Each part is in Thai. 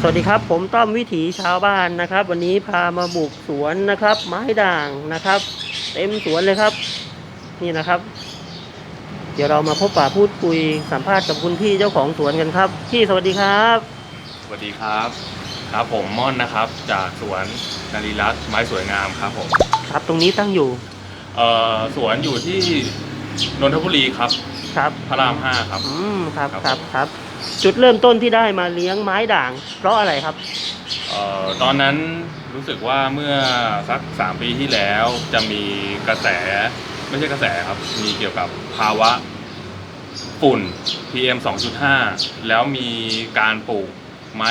สวัสดีครับ ผมต้อมวิถีชาวบ้านนะครับ วันนี้พามาบุกสวนนะครับ ไม้ด่างนะครับ เต็มสวนเลยครับ นี่นะครับ เดี๋ยวเรามาพบปะพูดคุยสัมภาษณ์กับคุณพี่เจ้าของสวนกันครับ พี่สวัสดีครับ สวัสดีครับ ครับผมม่อนนะครับ จากสวนนารีรัตน์ไม้สวยงามครับผมครับตรงนี้ตั้งอยู่เอ่อสวนอยู่ที่นนทบุรีครับ ครับพระรามห้าครับ อืมครับครับครับครับ จุดเริ่มต้นที่ได้มาเลี้ยงไม้ด่าง เพราะอะไรครับ เอ่อตอนนั้นรู้สึกว่าเมื่อสักสามปีที่แล้วจะมีกระแสไม่ใช่กระแสครับ มีเกี่ยวกับภาวะฝุ่น PM 2.5 แล้วมีการปลูกไม้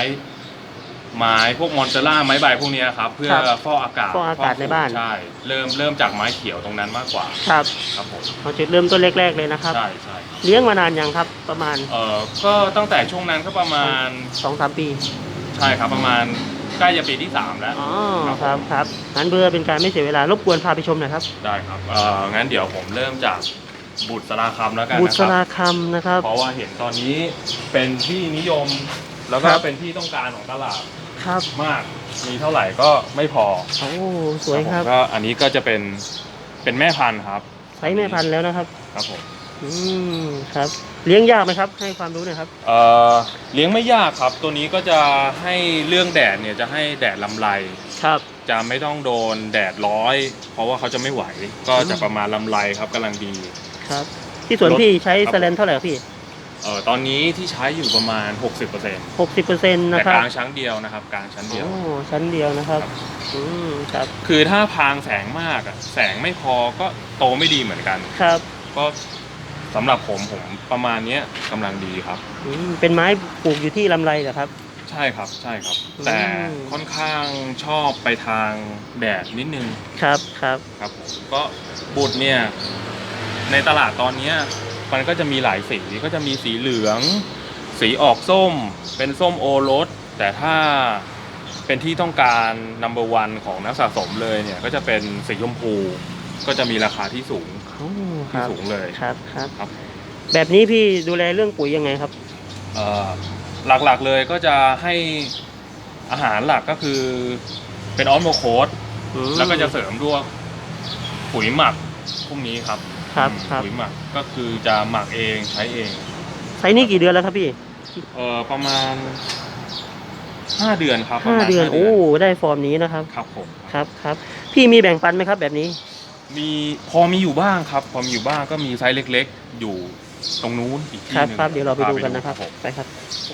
ไม้พวกมอนเตล่าไม้ใบพวกเนี้ยครับ เพื่อครับฟอกอากาศฟอกอากาศในบ้าน ใช่เริ่มเริ่มจากไม้เขียวตรงนั้นมากกว่าครับครับผมเอาจุดเริ่มต้นแรกๆเลยนะครับ ใช่ใช่ เลี้ยงมานานยังครับ ประมาณเอ่อก็ตั้งแต่ช่วงนั้นก็ประมาณสองสามปี ใช่ครับประมาณใกล้จะปีที่สามแล้ว อ๋อครับครับงั้นเพื่อเป็นการไม่เสียเวลารบกวนพาไปชมหน่อยครับ ได้ครับเอ่องั้นเดี๋ยวผมเริ่มจากบุตรสราคำแล้วกันบุนะษครัราบคำนะครับ เพราะว่าเห็นตอนนี้เป็นที่นิยมแล้วก็ครับเป็นที่ต้องการของตลาดครับมากมีเท่าไหร่ก็ไม่พอโอ้สวยครับผมก็อันนี้ก็จะเป็นเป็นแม่พันธุ์ครับใช้แม่พันธุ์แล้วนะครับครับผม อืมครับ เลี้ยงยากไหมครับ ให้ความรู้หน่อยครับ เอ่อเลี้ยงไม่ยากครับ ตัวนี้ก็จะให้เรื่องแดดเนี่ยจะให้แดดลำไร ครับ จะไม่ต้องโดนแดดร้อย เพราะว่าเขาจะไม่ไหว ก็จะประมาณลำไรครับกำลังดี ครับ ที่สวนรถพี่ใช้ครับสแลนเท่าไหร่ครับพี่เอ่อตอนนี้ที่ใช้อยู่ประมาณ 60%หกสิบเปอร์เซ็นต์นะแต่ครักบลางชั้นเดียวนะครับกลางชั้นเดียว โอ้ชั้นเดียวนะครับครับอืมครับ คือถ้าพรางแสงมากอะแสงไม่พอก็โตไม่ดีเหมือนกัน ครับ ก็ สำหรับผมผมประมาณเนี้ยกำลังดีครับ อืมเป็นไม้ปลูกอยู่ที่ลำไรเหรอครับ ใช่ครับใช่ครับ อืม แต่ค่อนข้างชอบไปทางแดดนิดนึงครับครับ ครับผมก็บุตรเนี่ยในตลาดตอนเนี้ยมันก็จะมีหลายสีก็จะมีสีเหลือง สีออกส้ม เป็นส้มโอรส แต่ถ้าเป็นที่ต้องการนัมเบอร์วันของนักสะสมเลยเนี่ยก็จะเป็นสีชมพู ก็จะมีราคาที่สูงโอ้คที่รับสูงเลยครับครับ ครับแบบนี้พี่ดูแลเรื่องปุ๋ยยังไงครับ เอ่อหลักๆเลยก็จะให้อาหารหลักก็คือเป็นออสโมโคสอืมแล้วก็จะเสริมด้วยปุ๋ยหมักพวกนี้ครับครับอืมครับ ปุ๋ยหมักก็คือจะหมักเองใช้เองใช้นี่กี่เดือนแล้วครับพี่เออประมาณห้าเดือนครับห้าประมณเดือนห้าโอ้ ได้ฟอร์มนี้นะครับ ครับผม ครับครับ พี่มีแบ่งปันไหมครับแบบนี้ มีพอมีอยู่บ้างครับ พอมีอยู่บ้างก็มีไซส์เล็ก ๆ อยู่ตรงนู้นอีกคที่รับหนึงครับเดี๋ยวเราไปพดูกันนะครับผมไปครับ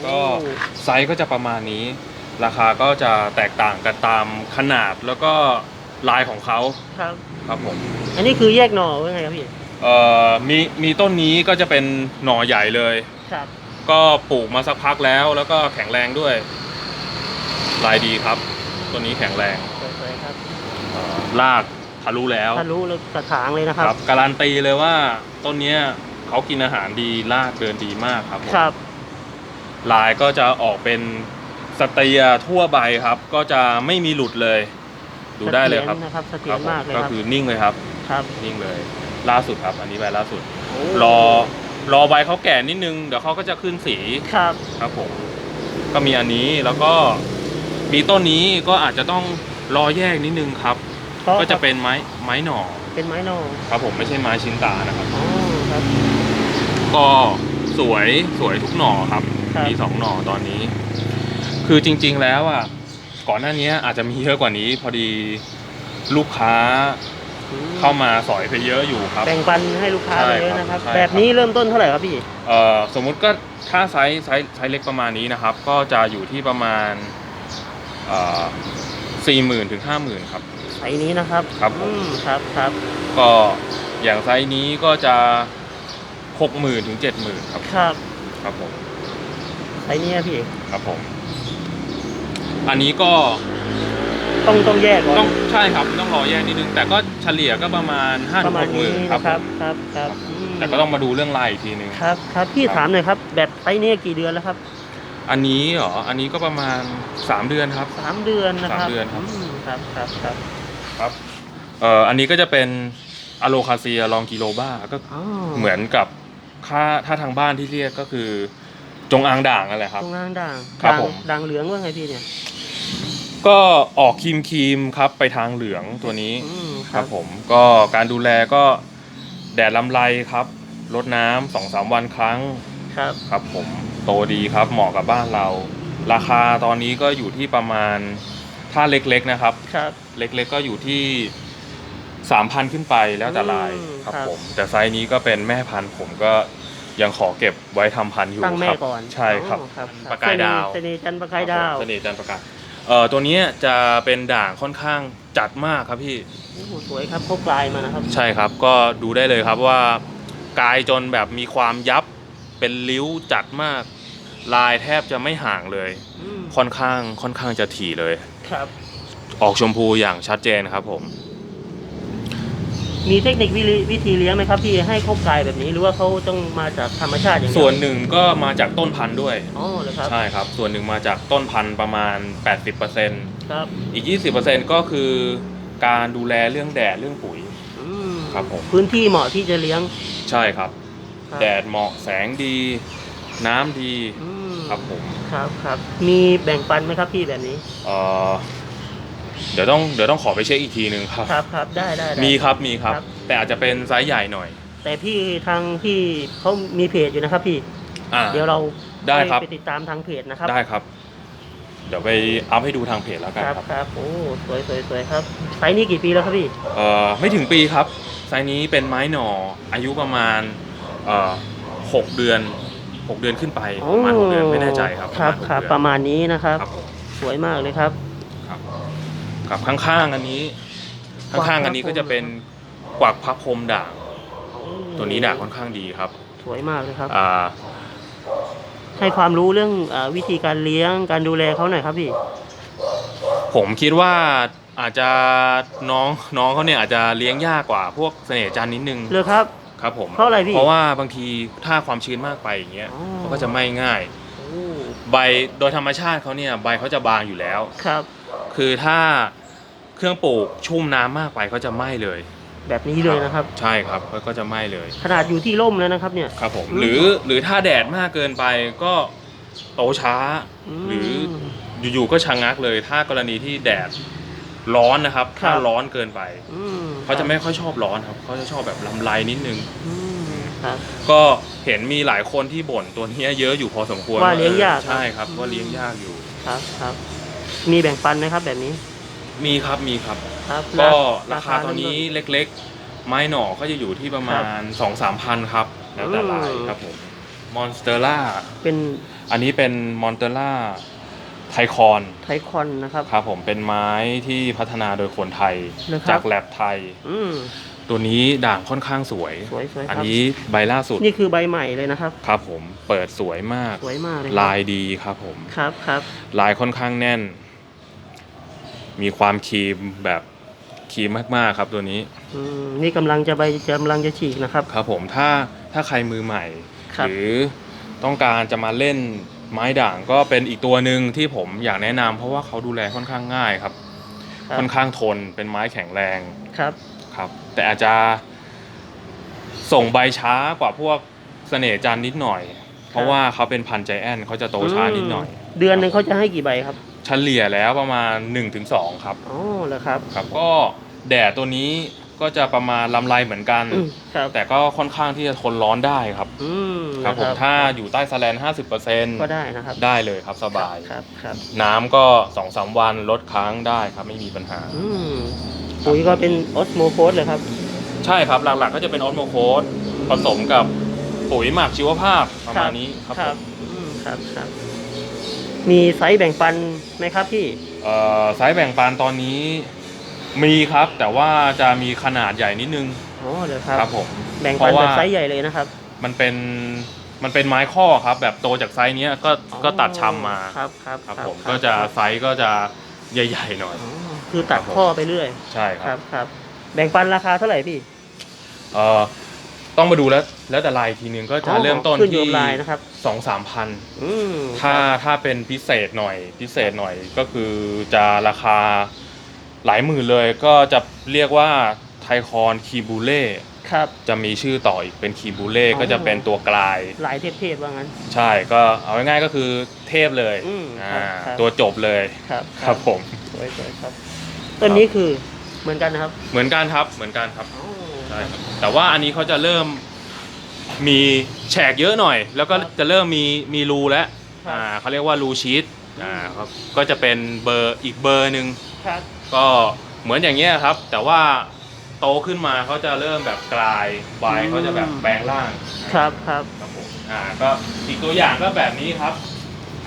ก็โอ้ไซส์ก็จะประมาณนี้ ราคาก็จะแตกต่างกันตามขนาดแล้วก็ลายของเขาครับ ครับผมอันนี้คือแยกหน่อว่าไงครับพี่เอ่อมีมีต้นนี้ก็จะเป็นหน่อใหญ่เลย ครับ ก็ปลูกมาสักพักแล้ว แล้วก็แข็งแรงด้วย ลายดีครับ ต้นนี้แข็งแรงสวยๆครับ เอ่อราก ทะลุแล้วถ้ารู้แล้วกระถางเลยนะคครับรับการันตีเลยว่าต้นเนี้ยเขากินอาหารดีรากเดินดีมากครับผมครับ ลายก็จะออกเป็นสเตียทั่วใบครับ ก็จะไม่มีหลุดเลย ดูได้เลยครับสถีนะครับเสถีคยรัรผมมากเลยก็ครับคือนิ่งเลยครับ ครับ นิ่งเลย ล่าสุดครับ อันนี้ใบล่าสุดโอ้รอรอใบเขาแก่นิดนึงเดี๋ยวเขาก็จะขึ้นสีครับ ครับผมก็มีอันนี้แล้วก็มีต้นนี้ก็อาจจะต้องรอแยกนิดนึงครับ เพราะก็จะเป็นไม้ไม้หน่อเป็นไม้หน่อครับผมไม่ใช่ไม้ชิ้นตานะครับ อ๋อครับ ก็สวยสวยทุกหน่อครับ ครับ มีสองหน่อตอนนี้ คือจริง ๆแล้วอะก่อนหน้านี้อาจจะมีเยอะกว่านี้ พอดีลูกค้าอืมเข้ามาสอยไปเยอะอยู่ครับ แบ่งปันให้ลูกค้าใช่ไปเยอะครับนะครับ ใช่ครับ แบบนี้เริ่มต้นเท่าไหร่ครับพี่ เอ่อสมมุติก็ถ้าไซส์ไซส์ไซส์เล็กประมาณนี้นะครับ ก็จะอยู่ที่ประมาณสี่หมื่นถึงห้าหมื่นครับ ไซส์นี้นะครับครับผม อืมครับครับก็อย่างไซส์นี้ก็จะหกหมื่นถึงเจ็ดหมื่นครับครับครับผมไซส์นี้อะพี่ครับผม อันนี้ก็ต้องต้องแยกก่อนต้องใช่ครับต้องรอแยกนิดนึง แต่ก็เฉลี่ยก็ประมาณห้าปถึระงมาหณกหมื่นี้นครับนะครับผมครับครับอืมแต่ก็ต้องมาดูเรื่องลายอีกทีนึง ครับครับพี่ครับ ถามหน่อยครับแบบไซส์นี้กี่เดือนแล้วครับอันนี้เหรออันนี้ก็ประมาณสามเดือนครับ สามเดือนนะครับสามเดือนครับ ม ครับครับครับครับเอ่ออันนี้ก็จะเป็นอะโลคาเซียลองกิโลบาก็อ๋อเหมือนกับค่าถ้าทางบ้านที่เรียกก็คือจงอางด่างนั่นแหละครับ ตรงล่างด่างครับด่างผม ด่างเหลืองว่าไงพี่เนี่ย ก็ออกครีมครีมๆครับไปทางเหลืองตัวนี้ อืมครับผมก็การดูแลก็แดดลำไรครับรดน้ำสองสามวันครั้งครับครับผมโตดีครับเหมาะกับบ้านเรา ราคาตอนนี้ก็อยู่ที่ประมาณ ถ้าเล็กๆนะครับ ครับ เล็กๆก็อยู่ที่สามพันขึ้นไปแล้วแต่ลายอืมครับครับผม แต่ไซส์นี้ก็เป็นแม่พันธุ์ผมก็ยังขอเก็บไว้ทำพันธุ์อยู่ตั้งแม่ครับ ก่อนใช่ครับ อ๋อครับประกายดาว เสน่ห์จันทร์ประกายดาวเสน่ห์จันทร์ประกายเอ่อตัวเนี้ยจะเป็นด่างค่อนข้างจัดมากครับพี่ โอ้โหสวยครับพกลายมานะครับ ใช่ครับ ก็ดูได้เลยครับว่ากายจนแบบมีความยับเป็นริ้วจัดมาก ลายแทบจะไม่ห่างเลยอืม ค่อนข้างค่อนข้างจะถี่เลย ครับ ออกชมพูอย่างชัดเจนครับผม มีเทคนิควิธีวิธีเลี้ยงไหมครับพี่ให้ครบกายแบบนี้หรือว่าเขาต้องมาจากธรรมชาติอย่างเดียส่วนหนึ่งก็มาจากต้นพันธุ์ด้วย อ๋อเหรอครับ ใช่ครับ ส่วนหนึ่งมาจากต้นพันธุ์ประมาณ 80%ครับ อีก 20%ก็คือการดูแลเรื่องแดดเรื่องปุ๋ย อืมครับผม พื้นที่เหมาะที่จะเลี้ยงใช่ครับ ครับแดดเหมาะแสงดี น้ำดี อืม ครับผมครับครับมีแบ่งปันไหมครับพี่แบบนี้เอ่อเดี๋ยวต้องเดี๋ยวต้องขอไปเช็คอีกทีหนึ่งครับครับครับได้ได้ได้ มีครับมีครับ ครับ แต่อาจจะเป็นไซส์ใหญ่หน่อย แต่พี่ทางพี่เขามีเพจอยู่นะครับพี่ อ่า เดี๋ยวเราได้ครับ ไปติดตามทางเพจนะครับ ได้ครับ เดี๋ยวไปอัพให้ดูทางเพจแล้วกันครับครับครับโอ้สวยสวยสวยครับไซส์นี้กี่ปีแล้วครับพี่เอ่อไม่ถึงปีครับไซส์นี้เป็นไม้หน่ออายุประมาณเอ่อหกเดือน หกเดือนขึ้นไปประมาณหกเดือนไม่แน่ใจครับครับปะมาณหกครับเดือนประมาณนี้นะครับครับผมสวยมากเลยครับครับกับข้างๆอันนี้ ข้างๆอันนี้ก็จะเป็นกวักพระพรหมด่าง ตัวนี้ด่างค่อนข้างดีครับ สวยมากเลยครับอ่าให้ความรู้เรื่องอาวิธีการเลี้ยงการดูแลเขาหน่อยครับพี่ ผมคิดว่าอาจจะน้องน้องเขาเนี่ยอาจจะเลี้ยงยากกว่าพวกเสน่ห์จันทร์นิดนึงเลยครับ ครับผมเพราะอะไรพี่เพราะว่าบางทีถ้าความชื้นมากไปอย่างเงี้ยอ๋อ เขาก็จะไหม้ง่าย โอ้ใบโดยธรรมชาติเขาเนี่ยใบเขาจะบางอยู่แล้ว ครับ คือถ้าเครื่องปลูกชุ่มน้ำมากไปเขาจะไหม้เลยแบบนี้เลยนะครับ ใช่ครับเขาก็จะไหม้เลย ขนาดอยู่ที่ร่มแล้วนะครับเนี่ย ครับผมอืม หรือหรือถ้าแดดมากเกินไปก็โตช้ามหรืออยู่ๆก็ชะงักเลย ถ้ากรณีที่แดด ร้อนนะครับครับถ้าร้อนเกินไป อืมเขาจะไม่ค่อยชอบร้อนครับ เขาจะชอบแบบลำไรนิดนึง อืมครับ ก็เห็นมีหลายคนที่บ่นตัวเนี้ยเยอะอยู่พอสมควรว่าเลี้ยงยาก ออใช่ครับอืมว่าเลี้ยงยากอยู่ ครับครับ มีแบ่งปันไหมครับแบบนี้มีครับมีครับ ครับก็ราราคาตอนนี้เริ่ม เล็กๆ ไม้หน่อก็จะอยู่ที่ประมาณ 2 3 0 0พันครับ แล้วแต่ลายอืม ครับผมมอนสเตอร่าต้นเป็นอันนี้เป็นมอนเตอร่า ไทคอนไทคอนนะครับ ครับผมเป็นไม้ที่พัฒนาโดยคนไทยเหรอครับ จากแลบไทย อืมตัวนี้ด่างค่อนข้างสวย สวยสวยคอันรับ นี้ใบล่าสุดนี่คือใบใหม่เลยนะครับ ครับผมเปิดสวยมาก สวยมากเลยครับลายดีครับผม ครับครับ ลายค่อนข้างแน่น มีความครีมแบบครีมมากๆครับตัวนี้ อืมนี่กำลังจะใบกำลังจะฉีกนะครับ ครับผมถ้าถ้าใครมือใหม่ ครับ หรือต้องการจะมาเล่น ไม้ด่างก็เป็นอีกตัวหนึ่งที่ผมอยากแนะนำเพราะว่าเขาดูแลค่อนข้างง่ายครับ ครับค่อนข้างทนเป็นไม้แข็งแรงครับ ครับ แต่อาจจะส่งใบช้ากว่าพวกเสน่ห์จันทร์นิดหน่อย เพราะว่าเขาเป็นพันธุ์ใจแอนเขาจะโตช้านิดหน่อยเดือนหนึ่งเขาจะให้กี่ใบครับเฉลี่ยแล้วประมาณ 1-2 ครับ อ๋อเหรอครับ ครับก็แดดตัวนี้ ก็จะประมาณลำไรเหมือนกันอืมครับแต่ก็ค่อนข้างที่จะทนร้อนได้ครับ อืมครับผมนะถ้าอยู่ใต้สแลน 50%ก็ได้นะครับได้เลยครับสบาย ครับครับน้ำก็สองสามวันลดค้างได้ครับไม่มีปัญหา อืมปุ๋ยก็เป็นออสโมโคสเลยครับ ใช่ครับหลักๆก็จะเป็นออสโมโคสผสมกับปุ๋ยหมักชีวภาพประมาณนี้ครับคผรับมอืมครับครับมีไซส์แบ่งปันไหมครับพี่เอ่อไซส์แบ่งปันตอนนี้ มีครับแต่ว่าจะมีขนาดใหญ่นิดนึงอ๋อเหรอครับ ครับผม แบ่งเพปันราะแบบว่าไซส์ใหญ่เลยนะครับ มันเป็นมันเป็นไม้ข้อครับ แบบโตจากไซส์เนี้ยก็ก็ตัดชำมาครับครับครับผมก็จะไซส์ก็จะใหญ่ๆหน่อย อ๋อคือตัดครับผม ข้อไปเรื่อยใช่คครัรับบครับแบ่งปันราคาเท่าไหร่พี่เอ่อต้องมาดูแล้วแล้วแต่ลายอีกทีนึงก็จะอ๋อเริ่มต้นขึ้นอยู่ที่กับลายนะครับ สองสามพัน อืมถ้าครับถ้าเป็นพิเศษหน่อยพิเศษหน่อยก็คือจะราคา หลายหมื่นเลยก็จะเรียกว่าไทคอนคีบูเล่ครับ จะมีชื่อต่ออีกเป็นคีบูเล่อ๋อ ก็จะเป็นตัวกลาย หลายเทพๆว่างั้น ใช่ก็เอาง่ายๆก็คือเทพเลยอืมอ่าครับครับตัวจบเลยครับครับผม สวยๆครับต้นนี้คือเหมือนกันนะครับเหมือนกันครับเหมือนกันครับอ๋อใช่ครับแต่ว่าอันนี้เขาจะเริ่มมีแฉกเยอะหน่อย แล้วก็จะเริ่มมีมีรูแล้วอ่าเขาเรียกว่ารูชีตอ่าครับก็จะเป็นเบอร์อีกเบอร์หนึ่ง ครับ ก็เหมือนอย่างเงี้ยครับ แต่ว่าโตขึ้นมาเขาจะเริ่มแบบกลายใบเขาจะแบบแปลงร่างครับครับครับผมอ่าก็อีกตัวอย่างก็แบบนี้ครับ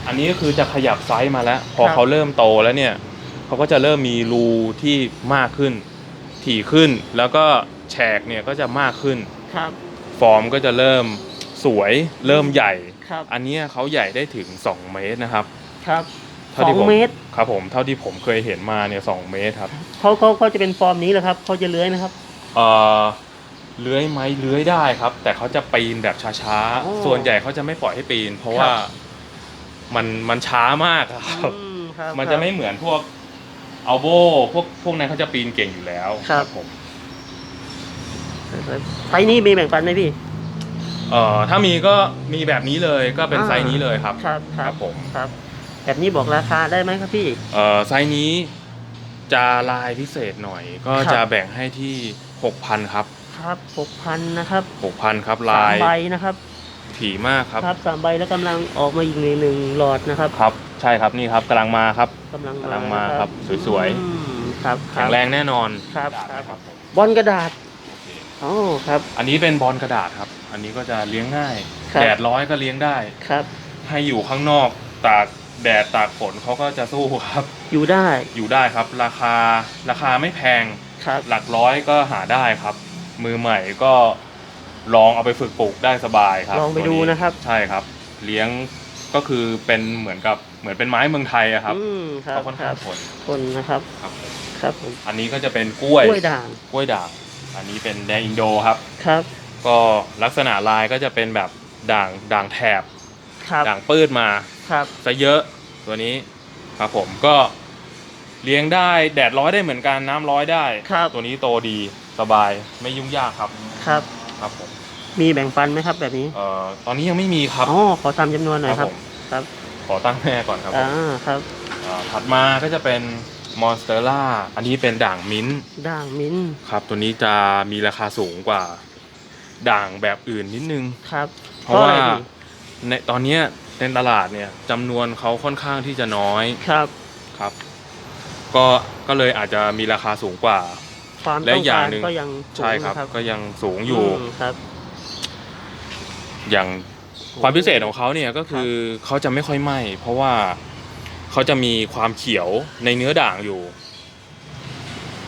อันนี้ก็คือจะขยับไซส์มาแล้ว พอเขาเริ่มโตแล้วเนี่ยเขาก็จะเริ่มมีรูที่มากขึ้น ถี่ขึ้นแล้วก็แฉกเนี่ยก็จะมากขึ้น ครับ ฟอร์มก็จะเริ่มสวยเริ่มใหญ่ ครับ อันเนี้ยเขาใหญ่ได้ถึง 2 เมตรนะครับ ครับ เท่าสอที่งผมเมตร ครับผมเท่าที่ผมเคยเห็นมาเนี่ยสเมตรครับเขาเขาเขาจะเป็นฟอร์มนี้เหรอครับเขาจะเลื้อยไหมครับ เอ่อเลื้อยไหมเลื้อยได้ครับ แต่เขาจะปีนแบบช้าโอ้ๆส่วนใหญ่เขาจะไม่ปล่อยให้ปีน เพราะครับว่ามันมันช้ามากครับ อืมครับมันจะไม่เหมือนพวกอัลโบพวกพวกนั้นเขาจะปีนเก่งอยู่แล้วครับ ผมไซส์นี้มีแบ่งปันไหมพี่ เอ่อถ้ามีก็มีแบบนี้เลยก็เป็นอ่าไซส์นี้เลยครับ ครับคครัรับบผม ครับ แบบนี้บอกราคาได้ไหมครับพี่ เอ่อไซส์นี้จะลายพิเศษหน่อย ก็ครับ จะแบ่งให้ที่ 6,000 ครับ ครับหกพันนะครับ6,000 ครับสาลามยใบนะครับถี่มากครับ ครับสามใบแล้วกำลังออกมาอีกหนึ่งหนึ่งหลอดนะครับครับ ใช่ครับนี่ครับกำลังมาครับ กำลังกำลังมาครับสวยๆ อืมครับคแข็บงแรงแน่นอนครับได้ครับครับผมบอลกระดาษโอเคอ๋อครับ อันนี้เป็นบอลกระดาษครับ อันนี้ก็จะเลี้ยงง่าย ครับ แดดร้อยก็เลี้ยงได้ ครับ ให้อยู่ข้างนอกตาก แดดตากฝนเขาก็จะสู้ครับ อยู่ได้อยู่ได้ครับ ราคาราคาไม่แพง ครับหลักร้อยก็หาได้ครับ มือใหม่ก็ลองเอาไปฝึกปลูกได้สบายครับลองไปดูตัวนะครับใช่ครับ เลี้ยงก็คือเป็นเหมือนกับเหมือนเป็นไม้เมืองไทยอะครับอืมครับเขาค่อนคข้ารังบทนคนนะครับครับผมครับผมอันนี้ก็จะเป็นกล้วยกล้วยด่างกล้วยด่าง อันนี้เป็นแดงอินโดครับ ครับก็ลักษณะลายก็จะเป็นแบบด่างด่างแถบครับ ด่างปื้ดมา ครับ ซะเยอะตัวนี้ครับผมก็เลี้ยงได้แดดร้อยได้เหมือนกันน้ำร้อยได้ ครับ ตัวนี้โตดีสบายไม่ยุ่งยากครับครับ ครับผมมีแบ่งปันไหมครับ แบบนี้เอ่อตอนนี้ยังไม่มีครับอ๋อขอตามจำนวนหน่อยครับ ผมครับขอตั้งแม่ก่อนครับผมอ่าครับอ่าถัดมาก็จะเป็นมอนสเตอร่าอันนี้เป็นด่างมิ้นท์ด่างมิ้นท์ครับ ตัวนี้จะมีราคาสูงกว่าด่างแบบอื่นนิดนึง ครับเพราะว่าออไพี่ในตอนเนี้ย ในตลาดเนี่ยจำนวนเขาค่อนข้างที่จะน้อยครับครับ ก็ก็เลยอาจจะมีราคาสูงกว่า ความและต้องอย่างการหนึ่ง ก็ยังสูงใช่ครับ นะก็ยังสูงอยู่ มครับ อย่างความพิเศษของเขาเนี่ยก็คือเขาจะไม่ค่อยไหม้เพราะว่าเขาจะมีความเขียวในเนื้อด่างอยู่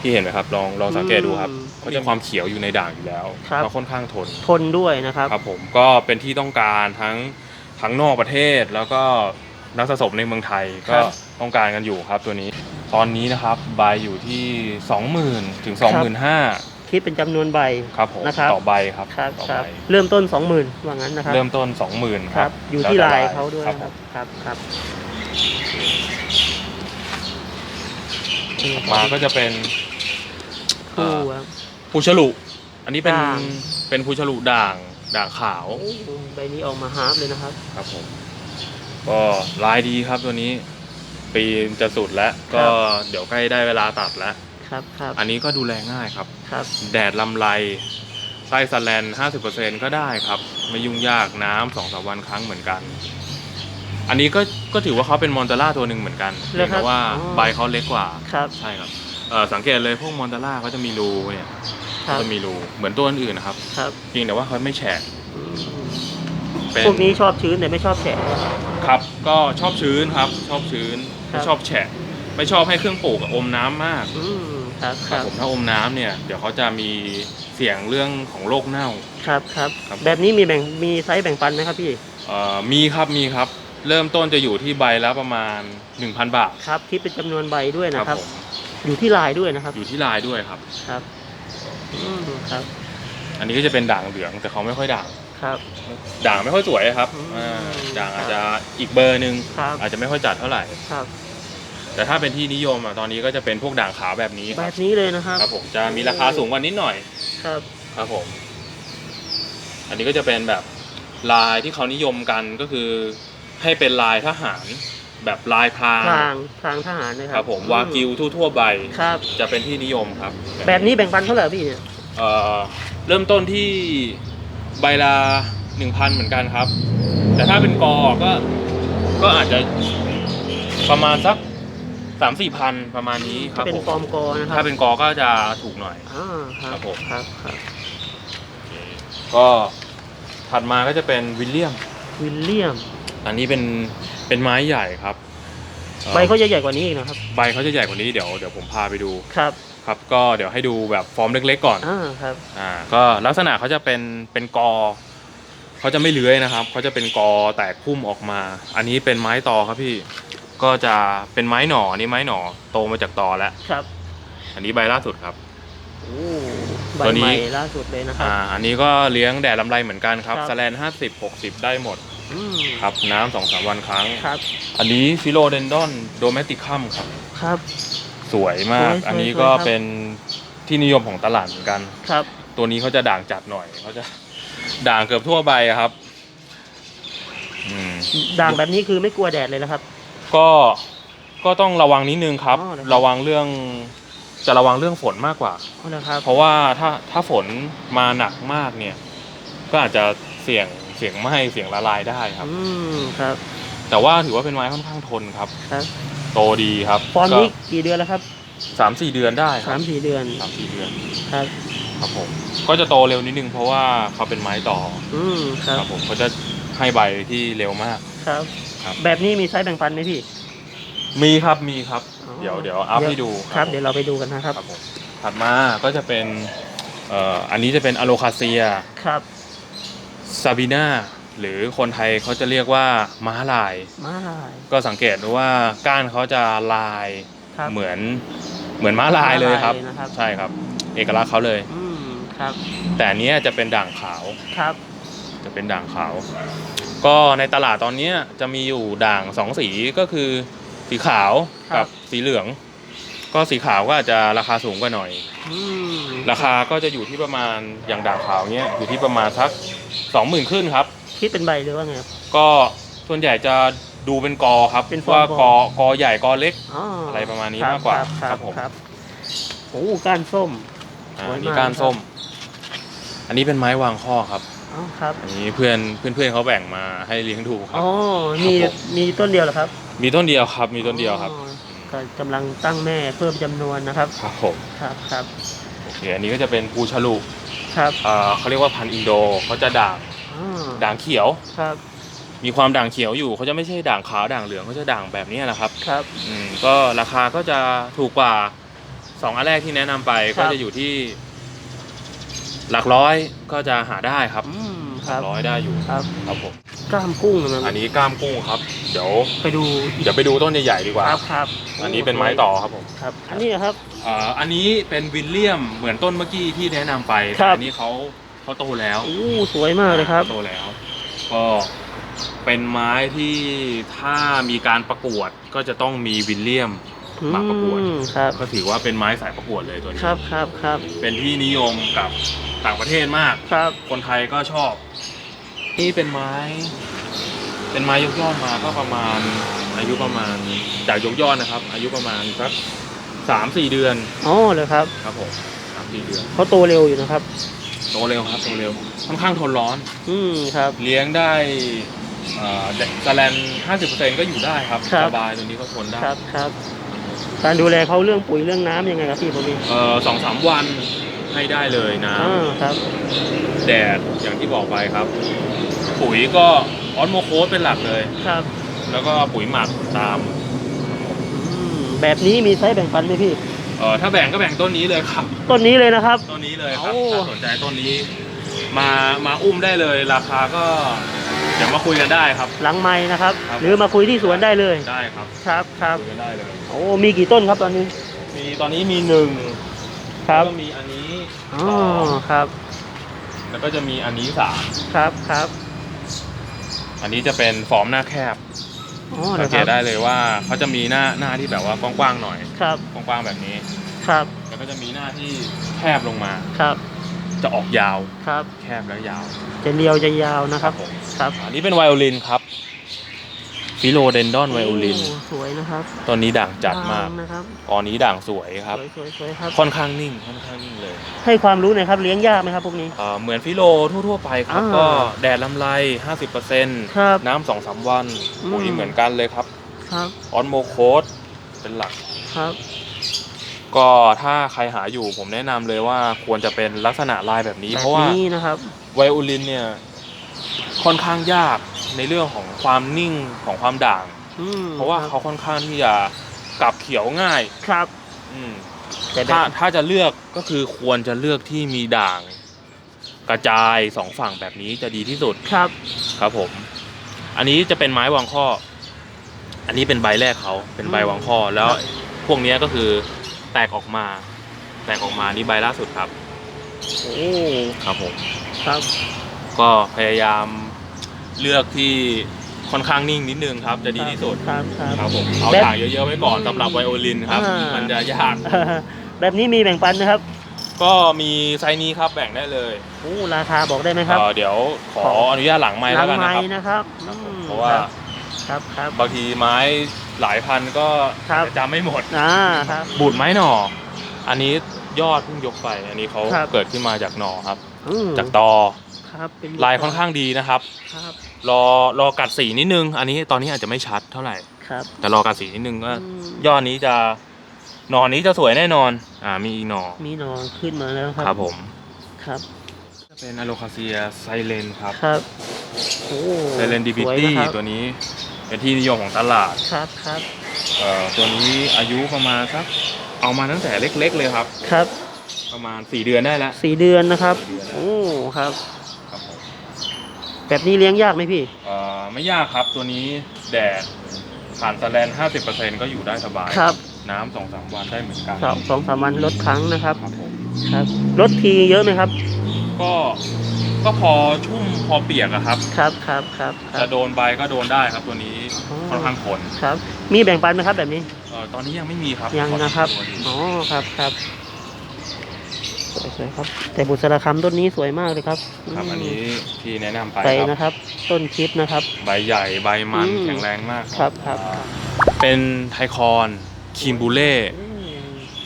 พี่เห็นไหมครับ ลองลองสังเกตดูครับอืมเขาจะความเขียวอยู่ในด่างอยู่แล้วครับ เขาค่อนข้างทนทนด้วยนะครับ ครับผมก็เป็นที่ต้องการทั้ง ทั้งนอกประเทศแล้วก็นักสะสมในเมืองไทยคก็รับต้องการกันอยู่ครับตัวนี้ ตอนนี้นะครับใบอยู่ที่ 20,000 ถึง 25,000 คิดเป็นจำนวนใบครับผมนะครับ ต่อใบครับครับต่อคใบรับเริ่มต้นสองหมื่นว่างั้นนะครับเริ่มต้น 20,000 คครัรับบอยู่ที่แวแต่ลายเขาด้วยครับคผรับมครับครับมาก็จะเป็นคู่อ่าครับ ภูฉลุ อันนี้เป็นด่าง เป็นภูฉลุด่าง ด่างขาวโอ้ใบนี้ออกมาฮาร์ฟเลยนะครับ ครับผม ก็ลายดีครับตัวนี้ ปีจะสุดแล้ว ก็เดี๋ยวใกล้ได้เวลาตัดแล้ว ครับครับอันนี้ก็ดูแลง่ายครับ ครับ แดดลำไรไส้สแลนห้าสิบเปอร์เซ็นก็ได้ครับ ไม่ยุ่งยากน้ำสองสามวันครั้งเหมือนกัน อันนี้ก็ก็ถือว่าเขาเป็นมอนเตล่าตัวหนึ่งเหมือนกันเหรเพีอยงครัแต่บว่าอ๋อใบเขาเล็กกว่า ครับ ใช่ครับ เออสังเกตเลยพวกมอนเตล่าเขาจะมีรูเนี่ยครับจะมีรูเหมือนตัวอื่นๆนะครับครับเพียงแต่ว่าเขาไม่แฉกอืมเป็นพวกนี้ชอบชื้นแต่ไม่ชอบแฉะ ครับ ก็ชอบชื้นครับ ชอบชื้นครับ ไม่ชอบแฉะไม่ชอบให้เครื่องปลูกอมน้ำมากอืมครับคครัรับบผมถ้าอมน้ำเนี่ยเดี๋ยวเขาจะมีเสี่ยงเรื่องของโรคเน่า ครับครับ ครับ แบบนี้มีแบ่งมีไซส์แบ่งปันไหมครับพี่เอ่อมีครับมีครับ เริ่มต้นจะอยู่ที่ใบละประมาณ 1,000 บาท ครับคิดเป็นจำนวนใบด้วยนะครับ ผม อยู่ที่ลายด้วยนะครับ อยู่ที่ลายด้วยครับ ครับอืมครับอันนี้ก็จะเป็นด่างเหลืองแต่เขาไม่ค่อยด่าง ครับ ด่างไม่ค่อยสวยครับอืมอ่าด่างอาจจะอีกเบอร์หนึ่งครับ อาจจะไม่ค่อยจัดเท่าไหร่ ครับ แต่ถ้าเป็นที่นิยมอะตอนนี้ก็จะเป็นพวกด่างขาวแบบนี้คแบรับบนี้เลยนะครับ ครับผมจะมีราคาสูงกว่านิดหน่อย ครับคครับผม อันนี้ก็จะเป็นแบบลายที่เขานิยมกันก็คือให้เป็นลายทหาร แบบลายพรางทางทางทหารนะคครัรับบผมวากิวทั่วๆไปครับ จะเป็นที่นิยมครับแบบนี้แบ่งปันเท่าไหร่พี่เนี่ยเอ่อเริ่มต้นที่ใบละหนึ่งพันเหมือนกันครับ แต่ถ้าเป็นกอก็ก็อาจจะประมาณสักสามสี่พันประมาณนี้ครับเป็นผมฟอร์มกอนะครับถ้าเป็นกอก็จะถูกหน่อย อ่าคครัรับบผม ครับครับก็ถัดมาก็จะเป็นวิลเลียม วิลเลียม อันนี้เป็น เป็นไม้ใหญ่ครับอ่อใบเขาจะใหญ่กว่านี้อีกนะครับ ใบเขาจะใหญ่กว่านี้เดี๋ยวเดี๋ยวผมพาไปดูครับครับ ก็เดี๋ยวให้ดูแบบฟอร์มเล็กๆก่อน อ่าครับ อ่าก็ลักษณะเขาจะเป็นเป็นกอเขาจะไม่เลื้อยนะครับเขาจะเป็นกอแตกพุ่มออกมา อันนี้เป็นไม้ตอครับพี่ก็จะเป็นไม้หน่ออันนี้ไม้หน่อโตมาจากตอแล้ว ครับอันนี้ใบล่าสุดครับ โอ้ใบตัวนี้ ใหม่ล่าสุดเลยนะครับ อ่าอันนี้ก็เลี้ยงแดดลำไรเหมือนกันครับครับ สแลนห้าสิบหกสิบได้หมด อืมครับน้ำสองสามวันครั้ง ครับอันนี้ฟิโลเดนดอนโดเมติคัมครับ ครับ สวยมาก สวยๆอันนี้ก็สวยครับ เป็นที่นิยมของตลาดเหมือนกัน ครับตัวนี้เขาจะด่างจัดหน่อยเขาจะ ด่างเกือบทั่วใบอะครับ อืม ด่างแบบนี้คือไม่กลัวแดดเลยนะครับ ก็ก็ต้องระวังนิดนึงครับ อ๋อเหรอครับ ระวังเรื่องจะระวังเรื่องฝนมากกว่าเอาละครับ เพราะว่าถ้าถ้าฝนมาหนักมากเนี่ย ก็อาจจะเสี่ยง เสี่ยงไหม้เสี่ยงละลายได้ครับ อืมครับแต่ว่าถือว่าเป็นไม้ค่อนข้างทนครับ ครับโตดีครับฟอร์มนี้ก็กี่เดือนแล้วครับสามสี่เดือนได้คสารับมสี่เดือนสามสี่เดือนครับ ครับผมก็จะโตเร็วนิดนึงเพราะว่าเขาเป็นไม้ต่ออืมครับครับผมเขาจะให้ใบที่เร็วมาก ครับ ครับ แบบนี้มีไซส์แบ่งปันไหมพี่ มีครับมีครับ อ๋อ เดี๋ยวเดี๋ยวอัพให้ดูครับผมเดี๋ยวเราไปดูกันนะครับ ครับผมถัดมาก็จะเป็นเอ่ออันนี้จะเป็นอโลคาเซีย ครับ ซาบิน่าหรือคนไทยเขาจะเรียกว่าม้าลายมาลาย ก็สังเกตดูว่าก้านเขาจะลายครับ เหมือนเหมือนม้าลายเลยครับ ม้าลายนะครับ ใช่ครับ เอกลักษณ์เขาเลย อืมครับแต่อันเนี้ยจะเป็นด่างขาว ครับจะเป็นด่างขาว ก็ในตลาดตอนเนี้ยจะมีอยู่ด่างสองสีก็คือสีขาวกับสีเหลือง ก็สีขาวก็อาจจะราคาสูงกว่าหน่อย อืมราคาก็จะอยู่ที่ประมาณอย่างด่างขาวเนี้ยอยู่ที่ประมาณสัก สองหมื่นขึ้นครับ คิดเป็นใบหรือว่าไงครับ ก็ส่วนใหญ่จะดูเป็นกอครับเป็นฟอร์มว่ากกออกอใหญ่กอเล็กอ๋อออะไรประมาณนี้คบมากกว่าคครัรับบผม ครับโอ้ก้านส้ม อ่าสวยมาก อันนี้ก้านส้ม อันนี้เป็นไม้วางข้อครับ อ๋อครับอันนี้เพื่อนเพื่อนเพื่อนเขาแบ่งมาให้เลี้ยงดูครัอ๋บอมีครับผม มีต้นเดียวเหรอครับมีต้นเดียวครับ มีต้นเดียวครับอ๋อก็กำลังตั้งแม่เพิ่มจำนวนนะครับ ครับผม ครับครับโอเคอันนี้ก็จะเป็นปูฉลุ ครับอ่าเขาเรียกว่าพันธุ์อินโดเขาจะด่างอ๋อด่างเขียว ครับมีความด่างเขียวอยู่เขาจะไม่ใช่ด่างขาวด่างเหลืองเขาจะด่างแบบนี้แหละครับครับ อืมก็ราคาก็จะถูกกว่าสองอันแรกที่แนะนำไปครัก็บ จะอยู่ที่ หลักร้อยก็จะหาได้ครับอืมคหลัรับกร้อยได้อยู่ครับ ครับผม กล้ามกุ้งนะอันนี้กล้ามกุ้งครับ เดี๋ยวไปดูเดี๋ยวไปดูต้นใหญ่ๆดีกว่า ครับครับอันนี้เป็นไม้ต่อครับผมครับ อันนี้ครับอ่าอันนี้เป็นวิลเลียมเหมือนต้นเมื่อกี้ที่แนะนำไปครับแต่อันนี้เขาเขาโตแล้วโอ้สวยมากเลยครับ โตแล้ว ก็เป็นไม้ที่ถ้ามีการประกวดก็จะต้องมีวิลเลียม มาประกวด อืมครับ ก็ถือว่าเป็นไม้สายประกวดเลยตัวนี้ครับครับครับเป็นที่นิยมกับต่างประเทศมาก ครับ คนไทยก็ชอบ นี่เป็นไม้ เป็นไม้ยกยอดมาก็ประมาณอายุประมาณจากยกยอดนะครับ อายุประมาณสักสามสี่เดือนอ๋อเลยครับครับผมสามสี่เดือนเขาโตเร็วอยู่นะครับโตเร็วครับโตเร็วค่อนข้างทนร้อน อืมครับ เลี้ยงได้เอ่อสแลนห้าสิบเปอร์เซ็นก็อยู่ได้ครับครับ สบายตัวนี้ก็ทนได้ครับครับ การดูแลเขาเรื่องปุ๋ยเรื่องน้ำยังไงครับพี่ผมนี่เอ่อสองสามวันให้ได้เลยนะ อ่าครับ แดดอย่างที่บอกไปครับ ปุ๋ยก็ ออนโมโคสเป็นหลักเลย ครับแล้วก็ปุ๋ยหมักตามอืมแบบนี้มีไซส์แบ่งปันไหมพี่ เออถ้าแบ่งก็แบ่งต้นนี้เลยครับ ต้นนี้เลยนะครับ ต้นนี้เลยครับโอ้ ถ้าสนใจต้นนี้ มามาอุ้มได้เลย ราคาก็เดี๋ยวมาคุยกันได้ครับ หลังไม้นะครับ ครับ หรือมาคุยที่สวนได้เลย ได้ครับครับครับคุยกันได้เลย โอ้มีกี่ต้นครับตอนนี้ มีตอนนี้มีหนึ่งครับแล้วก็มีอันนี้อ๋อสองครับแล้วก็จะมีอันนี้สามครับครับ อันนี้จะเป็นฟอร์มหน้าแคบอ๋อสันะงคเกรัตได้เลยว่าเขาจะมีหน้าหน้าที่แบบว่ากว้างๆหน่อยครับกว้างๆแบบนี้ ครับแล้วก็จะมีหน้าที่แคบลงมา ครับจะออกยาวครับแคบและยาวจะเรียวจะยาวนะครับผมครับ อันนี้เป็นไวโอลินครับ ฟิโลเดนดอนไวโอลินโสวยนะครับตอนนี้ด่างจัดมากด่งนะครับตอนนี้ด่างสวยครับสวยสวยสวยครับ ค่อนข้างนิ่ง ค่อนข้างนิ่งเลย ให้ความรู้หน่อยครับ เลี้ยงยากไหมครับพวกนี้เอ่อเหมือนฟิโลทั่วๆไปครับอ่าก็แดดลำไร50%ครับน้ำสองสามวันอืมปุ๋ยเหมือนกันเลยครับ ครับ ออนโมโคสเป็นหลัก ครับ ก็ถ้าใครหาอยู่ผมแนะนำเลยว่าควรจะเป็นลักษณะลายแบบนี้แบบเพราะว่านี้นะครับไวโอลินเนี่ยค่อนข้างยาก ในเรื่องของความนิ่งของความด่าง อืมเพราะว่าเขาค่อนข้างที่จะกลับเขียวง่าย ครับอืมแต่แบถ้าบถ้าจะเลือกก็คือควรจะเลือกที่มีด่าง กระจายสองฝั่งแบบนี้จะดีที่สุดครับ ครับผม อันนี้จะเป็นไม้วางข้อ อันนี้เป็นใบแรกเขาเป็นใบวางข้อแล้วพวกเนี้ยก็คือแตกออกมา แตกออกมานี่ใบล่าสุดครับ โอ้ครับผม ครับ ก็พยายาม เลือกที่ค่อนข้างนิ่งนิดนึงครับ จะดีที่สุดครับครับ ครับผมเอาแบบด่างเยอะๆไว้ก่อนสำหรับไวโอลินครับ อ่ามั มันจะยาก แบบนี้มีแบ่งปันนะครับก็มีไซส์นี้ครับแบ่งได้เลยโอ้ราคาบอกได้ไหมครับ เอ่อเดี๋ยวขออนุญาตหลังไม้หลัแล้วงกันไม้นะครับ นะครับอืมเพราะว่าครับครับ บางทีไม้หลายพันก็ครับ จำไม่หมด อ่าครับ บูดไม้หน่อ อันนี้ยอดเพิ่งยกไป อันนี้เขาครับ เกิดขึ้นมาจากหน่อครับ อืมจากตอครับเป็นลายค่อนข้างดีนะครับ ครับ รอรอกัดสีนิดนึง อันนี้ตอนนี้อาจจะไม่ชัดเท่าไหร่ ครับ แต่รอกัดสีนิดนึงก็อืม ยอดนี้จะหน่อนี้จะสวยแน่นอน อ่ามีอีกหน่อมีหนอนขึ้นมาแล้วครับ ครับผมครับ จะเป็นอะโลคาเซียไซเลนครับครับ โอ้ไซเลนดีบิสวยตี้นะครับตัวนี้เป็นที่นิยมของตลาด ครับครับ เอ่อตัวนี้อายุประมาณสักเอามาตั้งแต่เล็กๆเลยครับ ครับ ประมาณ 4 เดือนได้แล้วสี่เดือนนะครับสี่เดือนโอ้ ครับครับผม แบบนี้เลี้ยงยากไหมพี่ เอ่อไม่ยากครับตัวนี้แดดผ่านสแลน50%ก็อยู่ได้สบาย ครับน้ำสองสามวันได้เหมือนกันสองสองสามวันลดครั้งนะครับ ครับผมครับลดทีเยอะไหมครับ ก็ก็พอชุ่มพอเปียกอะครับ ครับครับครับครัจะบโดนใบก็โดนได้ครับตัวนี้อ๋อค่อนข้างทนครับ มีแบ่งปันไหมครับแบบนี้ เอ่อตอนนี้ยังไม่มีครับยังนะครับ ขอดูตัวอ๋อครับครับ สวยๆครับ แต่บุษราคำต้นนี้สวยมากเลยครับครับมอันนี้ที่แนะนำไปไปครับนะครับ ต้นคิดนะครับ ใบใหญ่ใบมันอืม แข็งแรงมากครับครับอ่าเป็นไทคอนคิมบูเล่อืม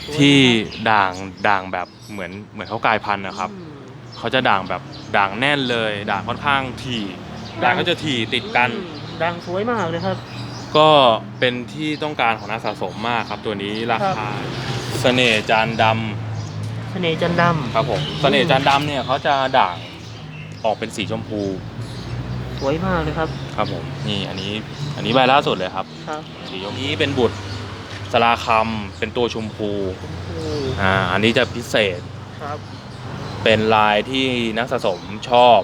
สวยที่นะครับด่างด่างแบบเหมือนเหมือนเขากลายพันธุ์นะครับ อืม เขาจะด่างแบบด่างแน่นเลย ด่างค่อนข้างถี่ด่างก็จะถี่ติดกัน อืมดังสวยมากเลยครับ ก็เป็นที่ต้องการของนักสะสมมากครับตัวนี้ราคาเสน่ห์จานดเสน่ห์จันดำครับผมเสน่ห์จานดำเนี่ยเขาจะด่างออกเป็นสีชมพูำสวยมากเลยครับ ครับผมนี่อันนี้อันนี้ใบล่าสุดเลยครับครับสีชมพูนี้เป็นบุตรสลาคำเป็นตัวชมพูโอ้อ่าอันนี้จะพิเศษครับเป็นลายที่นักสะสมชอบ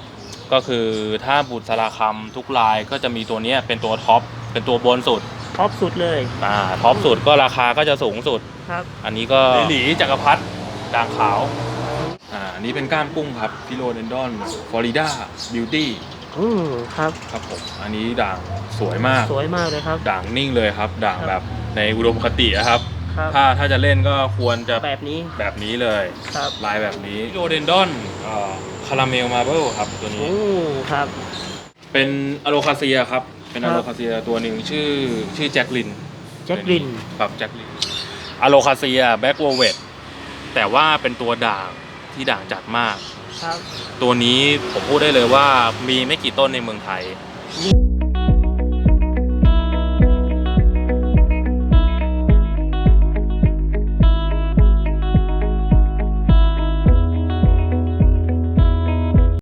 ก็คือถ้าบุตรสลาคำทุกลายก็จะมีตัวเนี้ยเป็นตัวท็อปเป็นตัวบนสุดท็อปสุดเลยอ่าท็อปสุดก็ราคาก็จะสูงสุดครับ อันนี้ก็หลีจักรพรรดิ ด่างขาว อ่าอันนี้เป็นก้านกุ้งครับฟิโลเดนดอนฟลอริดาบิวตี้อืมครับ ครับผม อันนี้ด่างสวยมาก สวยมากเลยครับ ด่างนิ่งเลยครับ ด่างแบบในอุดมคติอะครับ ครับ ถ้าถ้าจะเล่นก็ควรจะแบบนี้แบบนี้เลย ครับลายแบบนี้ฟิโลเดนดอนคาราเมลมาเบิลครับตัวนี้ โอ้ครับ เป็นอะโลคาเซียครับ เป็นครัอะบ โลคาเซียตัวหนึ่งชื่อชื่อแจ็คลิน แจ็คลิน ครับแจ็คลินอะโลคาเซียแบ็กโวเวต แต่ว่าเป็นตัวด่างที่ด่างจัดมาก ครับ ตัวนี้ผมพูดได้เลยว่ามีไม่กี่ต้นในเมืองไทยนี่